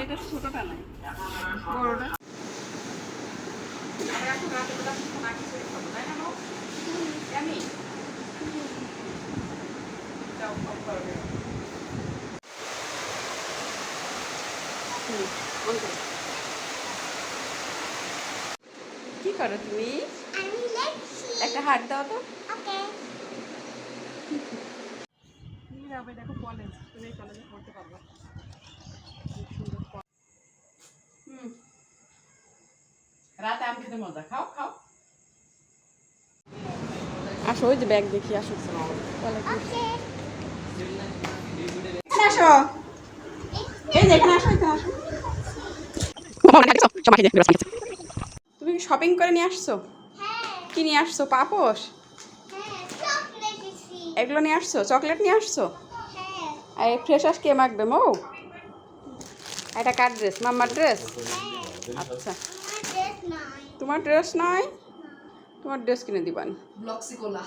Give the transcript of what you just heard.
এটা ছোটটা নাই বড়টা। কি করো তুমি? একটা হাত দাও তো। দেখো কলেজ তুমি এই কলেজে পড়তে পারবে। রাতে আম খেতে মজা খাও খাও। আসো ওই যে ব্যাগ দেখি আসো। আসো। এই যে এখানে আসো এখানে আসো। তুমি শপিং করে নিয়ে আসছো? কি নিয়ে আসছো? পাপোশ? এগুলো নিয়ে আসছো? চকলেট নিয়ে আসছো? আর ফ্রেশ আস কে মাখবে মৌ? এটা কার ড্রেস মাম্মার ড্রেস আচ্ছা। তোমার ড্রেস নাই। তোমার ড্রেস নয় তোমার ড্রেস কিনে দিবানি। ব্লক্সিকোলা